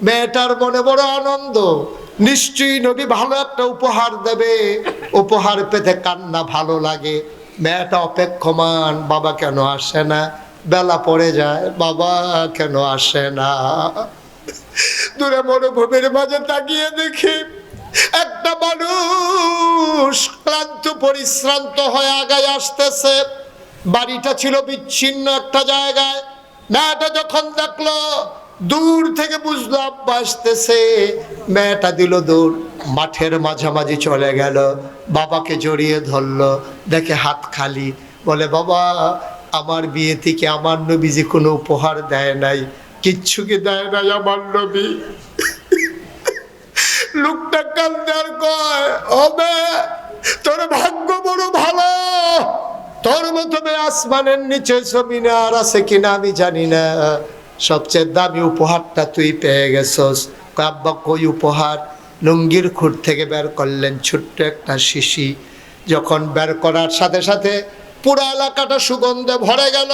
মেয়েটার মনে বড় আনন্দ। নিশ্চয়ই নবী ভালো একটা উপহার দেবে। উপহার পেতে কান্না ভালো লাগে। মেয়েটা অপেক্ষমান, বাবা কেন আসে না? বেলা পড়ে যায়, বাবা কেন আসে না? দূরে মরুভূমির মাঝে তাকিয়ে দেখি একটা মানুষ ক্লান্ত, পরিশ্রান্ত হয়ে আগায় আসতেছে। বাড়িটা ছিল বিচ্ছিন্ন একটা জায়গায়। মেয়েটা যখন দেখল দূর থেকে বুঝলো, আব্বা আসতেছে। মেয়েটা দিল দূর। মাঠের মাঝামাঝি চলে গেল। বাবাকে জড়িয়ে ধরলো। দেখে হাত খালি। বলে, বাবা, আমার বিয়ে থেকে আমার নবীজি কোনো উপহার দেয় নাই। কিচ্ছু কি দেয় নাই আমার নবী? লোকটা কান্দার কয় তোর ভাগ্য বড় ভালো। তোর মতো আসমানের নিচে জমিনে আর আছে কিনা আমি জানি না। সবচেয়ে দামি উপহারটা তুই পেয়ে গেছস। কয়, আব্বা কই উপহার? লুঙ্গির খুঁট থেকে বের করলেন ছোট্ট একটা শিশি। যখন বের করার সাথে সাথে পুরো এলাকাটা সুগন্ধে ভরে গেল।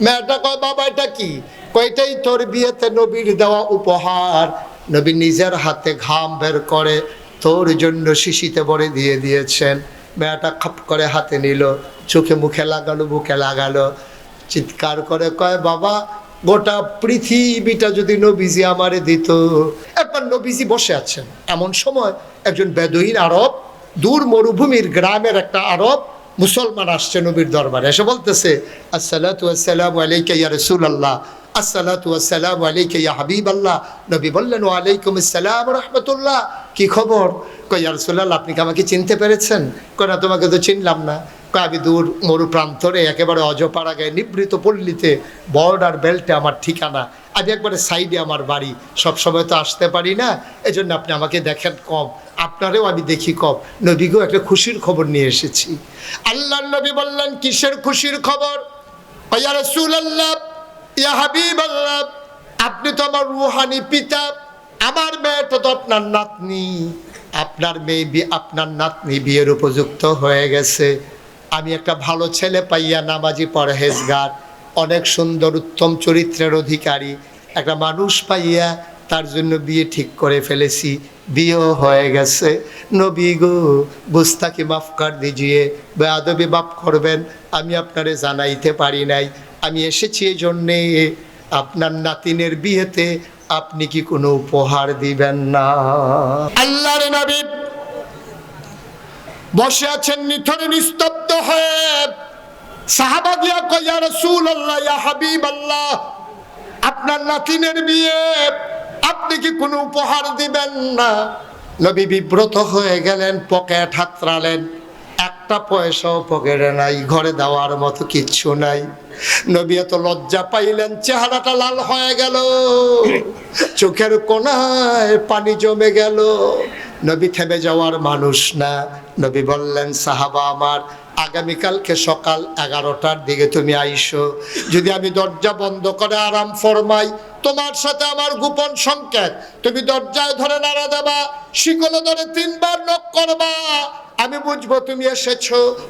মেয়েটা কয় বাবা এটা কি? কয়টাই তোর বিয়েতে নবীর দেওয়া উপহার। নবী নিজের হাতে ঘাম বের করে তোর জন্য শিশিতে ভরে দিয়ে দিয়েছেন। মেয়েটা খাপ করে হাতে নিল। চোখে মুখে লাগালো বুকে লাগালো। চিৎকার করে কয় বাবা গোটা পৃথিবীটা যদি নবীজি আমারে দিত। একবার নবীজি বসে আছেন, এমন সময় একজন বেদহীন আরব, দূর মরুভূমির গ্রামের একটা আরব মুসলমান আসছে নবীর দরবারে। এসে বলতেছে, আসসালাতু আসসালামু আলাইকা ইয়া রাসূলুল্লাহ, আসসালাতু আসসালামু আলাইকা ইয়া হাবিবাল্লাহ। নবী বললেন ওয়া আলাইকুম আসসালাম রাহমাতুল্লাহ। কি খবর? কই ইয়া রাসূলুল্লাহ, আপনি কি আমাকে চিনতে পেরেছেন? কই না, তোমাকে তো চিনলাম না। কই আমি দূর মরু প্রান্তরে একেবারে অজপাড়া গায়ে নিবৃত পল্লীতে বর্ডার বেল্টে আমার ঠিকানা। আমি একবারে সাইডে আমার বাড়ি। সব সময় তো আসতে পারি না, এজন্য আপনি আমাকে দেখেন কম। আপনারেও আমি দেখি কম। নবীকেও একটা খুশির খবর নিয়ে এসেছি। আল্লাহ নবী বললেন, কিসের খুশির খবর? হাবিবাল্লাহ, আপনি তো আমার রুহানি পিতা। আমার মেয়েটা তো আপনার নাতনি। আপনার মেয়ে আপনার নাতনি বিয়ের উপযুক্ত হয়ে গেছে। আমি একটা ভালো ছেলে পাইয়া নামাজি পরহেজগার, অনেক সুন্দর উত্তম চরিত্রের অধিকারী। একটা মানুষ পাইয়া তার জন্য বিয়ে ঠিক করে ফেলেছি, বিয়েও হয়ে গেছে। নবী গো গুস্তাকি মাফ কর দিজিয়ে, বেয়াদবি মাফ করবেন, আমি আপনারে জানাইতে পারি নাই। আমি এসেছি এই জন্যে আপনার নাতিনের বিয়েতে, আপনি কি কোনো উপহার দিবেন না? বসে আছেন নিথরে নিস্তব্ধ হয়ে। রসুল আল্লাহ ইয়া হাবিব আল্লাহ আপনার নাতিনের বিয়ে, আপনি কি কোনো উপহার দিবেন না? নবী বিব্রত হয়ে গেলেন, পকেট একটা পয়সাও পকেটে নাই, ঘরে দেওয়ার মতো কিচ্ছু নাই। নবী এত লজ্জা পাইলেন, চেহারাটা লাল হয়ে গেল। চোখের কোনায় পানি জমে গেল। নবী থেমে যাওয়ার মানুষ না। নবী বললেন, সাহাবা আমার, আগামীকালকে সকাল এগারোটার দিকে তুমি আইসো। যদি আমি দরজা বন্ধ করে আরাম ফরমাই, তোমার সাথে আমার গোপন সংকেত। তুমি দরজায় ধরে নাড়া দেবা, শিকলে ধরে তিনবার নক করবা। আমি বুঝব, তুমি এসেছ।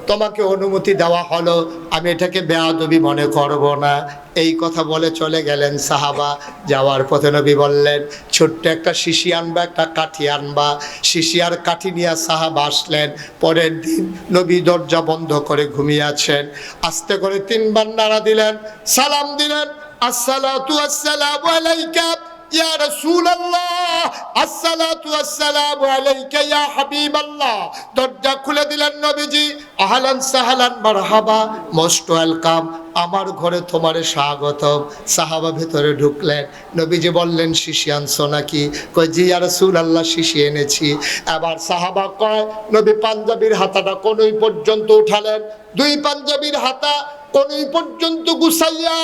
তোমাকে অনুমতি দেওয়া হলো। আমি এটাকে বেয়াদবি মনে করব না। এই কথা বলে চলে গেলেন সাহাবা। যাওয়ার পথে নবী বললেন, ছোট্ট একটা শিশি আনবা, একটা কাঠি আনবা। শিশি আর কাঠি নিয়ে সাহাবা আসলেন। পরের দিন নবী দরজা বন্ধ করে ঘুমিয়ে আছেন। আস্তে করে তিনবার নাড়া দিলেন, সালাম দিলেন, আসসালাতু আসসালামু আলাইকা। ইয়া রাসূলুল্লাহ, আসসালাতু আসসালামু আলাইকা ইয়া হাবিবাল্লাহ। দরজা খুলে দিলেন নবীজি, আহলান সাহলান, মারহাবা মোস্ট ওয়েলকাম। আমার ঘরে তোমারে স্বাগতম। সাহাবা ভেতরে ঢুকলেন। নবীজি বললেন, শিশি আনছো নাকি? কয়, জি, ইয়া রাসূলুল্লাহ, শিশি এনেছি। এবার সাহাবা কয়, নবী পাঞ্জাবির হাতাটা কোনই পর্যন্ত উঠালেন? দুই পাঞ্জাবির হাতা কোনই পর্যন্ত গুছাইয়া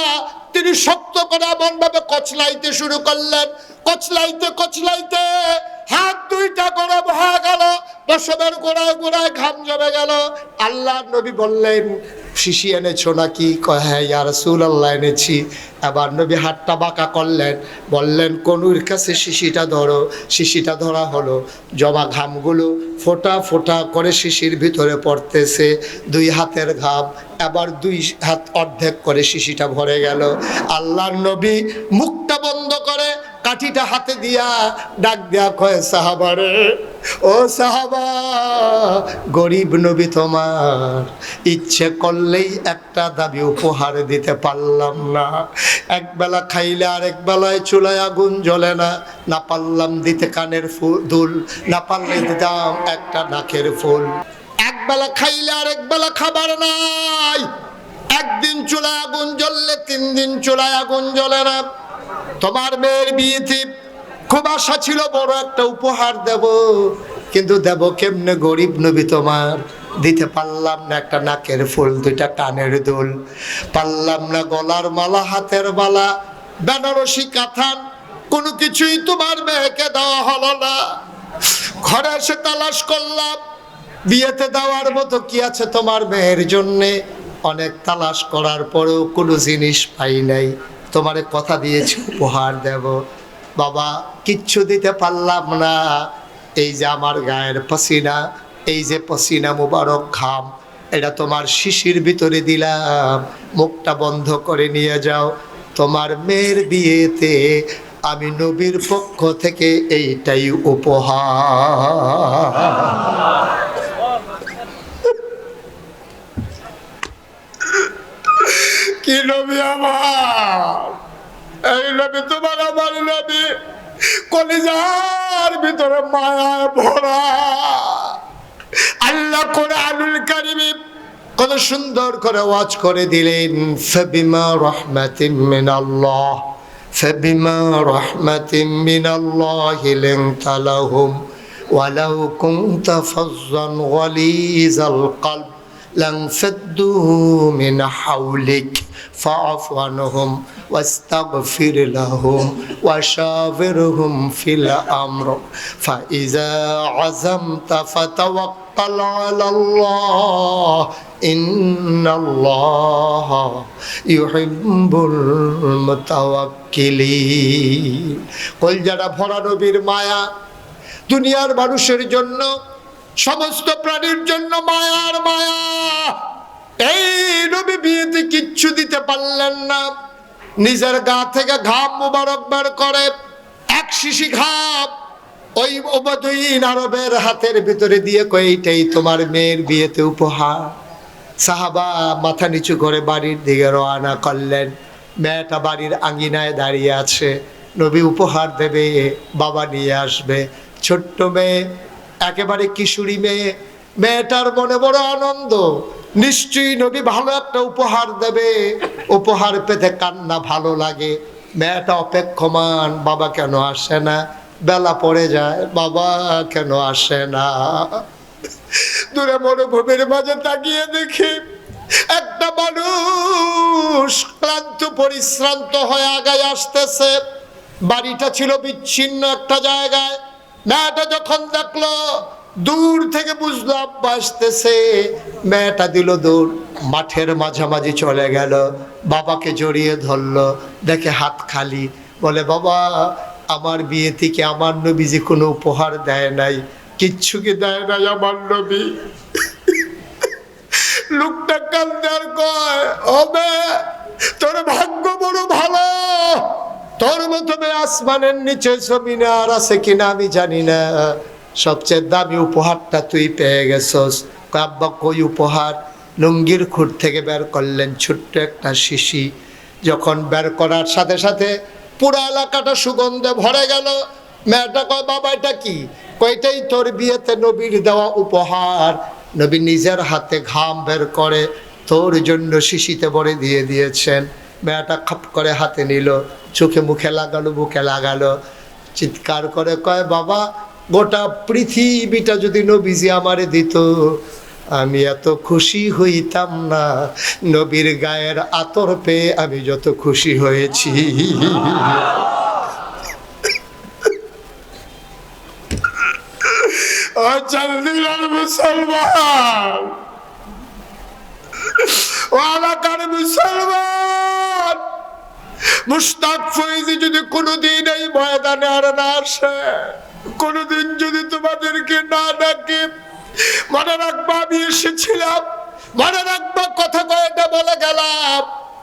তিনি শক্ত করে এমন ভাবে কচলাইতে শুরু করলেন। কচলাইতে কচলাইতে হাত দুইটা গরম হয়ে গেল। রসমের গোড়ায় গোড়ায় ঘাম জমে গেল। আল্লাহ নবী বললেন শিশি এনেছো নাকি? কয় হ্যাঁ ইয়া রাসূলুল্লাহ এনেছি। এবার নবী হাতটা বাঁকা করলেন, বললেন, কনুর কাছে শিশিটা ধরো। শিশিটা ধরা হলো। জমা ঘামগুলো ফোটা ফোটা করে শিশির ভিতরে পড়তেছে। দুই হাতের ঘাম এবার দুই হাত অর্ধেক করে শিশিটা ভরে গেল। আল্লাহর নবী মুখটা বন্ধ করে কাঠিটা হাতে দিয়া ডাক দেয়া কয় সাহাবারে ও সাহাবা, গরিব নবী তোমার, ইচ্ছে করলেই একটা দাবি উপহার দিতে পারলাম না। এক বেলা খাইলে আরেক বেলায় চুলায় আগুন জ্বলে না। না পারলাম দিতে কানের ফুল দুল, না পারলে দিতাম একটা নাকের ফুল। এক বেলা খাইলে আরেক বেলা খাবার নাই। একদিন চুলায় আগুন জ্বললে, তিন দিন চুলায় আগুন জ্বলে না। তোমার মেয়ের বিয়েতে খুব আশা ছিল, বড় একটা উপহার দেব। কিন্তু দেব কেমনে গরিব নবী তোমার? দিতে পারলাম না একটা নাকের ফুল, দুইটা কানের দুল। পারলাম না গলার মালা, হাতের মালা, বেনারসি কাথান। কোনো কিছুই তোমার মেয়েকে দেওয়া হলো না। ঘরে এসে তালাশ করলাম, বিয়েতে দেওয়ার মতো কি আছে তোমার মেয়ের জন্যে? অনেক তালাশ করার পরেও কোনো জিনিস পাই নাই। তোমারে কথা দিয়েছি, উপহার দেব। বাবা, কিচ্ছু দিতে পারলাম না। এই যে আমার গায়ের পসিনা, এই যে পসিনা মুবারক খাম, এটা তোমার শিশির ভিতরে দিলাম। মুখটা বন্ধ করে নিয়ে যাও। তোমার মেয়ের বিয়েতে আমি নবীর পক্ষ থেকে এইটাই উপহার। কি নবী আমার? এই নবী তোমার আমার নবী। কলিজার ভিতরে মায়ায় ভরা। আল্লাহ করে আলুল কারিমি কত সুন্দর করে ওয়াজ করে দিলেন, ফেবিমা রহমাতি মিন আল্লাহ ফাবিমা রহমাতিন মিন আল্লাহ লিনতা লাহুম, ওয়ালাউ কুনতা ফাজ্জান গালিজাল কলব। لانفضوا من حولك فاعف عنهم واستغفر لهم وشاورهم في الامر فاذا عزمت فتوكل على الله ان الله يحب المتوكلين قل যারা ভরা নবীর মায়া দুনিয়ার মানুষের জন্য সমস্ত প্রাণীর জন্য মায়ার মায়া। এই নবী বিয়েতে কিচ্ছু দিতে পারলেন না। নিজের গা থেকে ঘাম মুবারক বের করে, এক শিশি ঘাম ওই অবদইন আরবের হাতের ভিতরে দিয়ে কইটাই তোমার মেয়ের বিয়েতে উপহার। সাহাবা মাথা নিচু করে বাড়ির দিকে রওনা করলেন। মেয়েটা বাড়ির আঙ্গিনায় দাঁড়িয়ে আছে। নবী উপহার দেবে, বাবা নিয়ে আসবে। ছোট্ট মেয়ে একেবারে কিশোরী মেয়ে। মেয়েটার মনে বড় আনন্দ। নিশ্চয়ই নবী ভালো একটা উপহার দেবে। উপহার পেতে কান্না ভালো লাগে। মেয়েটা অপেক্ষমান, বাবা কেন আসে না? বেলা পড়ে যায়, বাবা কেন আসে না? দূরে মরুভূমির মাঝে তাকিয়ে দেখি একটা মানুষ ক্লান্ত, পরিশ্রান্ত হয়ে আগায় আসতেছে। বাড়িটা ছিল বিচ্ছিন্ন একটা জায়গায়। মেয়েটা যখন দেখল, দূর থেকে বুঝলো, আব্বা আসতেছে। মেয়েটা দিল দূর, মাঠের মাঝামাঝি চলে গেল, বাবাকে জড়িয়ে ধরলো, দেখে হাত খালি। বলে, বাবা, আমার বিয়ে থেকে আমার নবীজি কোনো উপহার দেয় নাই, কিচ্ছু কি দেয় নাই আমার নবী? লোকটা কান্দার কয় হবে তোর ভাগ্য তোর মতো আসমানের নিচে জমিনে আর আছে কিনা আমি জানি না। সবচেয়ে দামি উপহারটা তুই পেয়ে গেছস। কয়, আব্বা কই উপহার? লুঙ্গির খুঁট থেকে বের করলেন ছোট্ট একটা শিশি। যখন বের করার সাথে সাথে পুরো এলাকাটা সুগন্ধে ভরে গেল। মেয়েটা কয় বাবা এটা কি? কয়টাই তোর বিয়েতে নবীর দেওয়া উপহার। নবী নিজের হাতে ঘাম বের করে তোর জন্য শিশিতে ভরে দিয়ে দিয়েছেন। মেয়েটা খাপ করে হাতে নিল, চোখে মুখে লাগালো, বুকে লাগালো। চিৎকার করে কয়, বাবা, গোটা পৃথিবীটা যদি নবীজি আমারে দিত, আমি এত খুশি হইতাম না। নবীর গায়ের আতর পেয়ে আমি যত খুশি হয়েছি। মুসলমান। ও এলাকার মুসলমান। মুস্তাক ফৈজি যদি কোনোদিন এই ময়দানে আর না আসে, কোনোদিন যদি তোমাদেরকে না ডাকে, মনে রাখবা আমি এসেছিলাম, মনে রাখবা কথা কয়টা বলে গেলাম।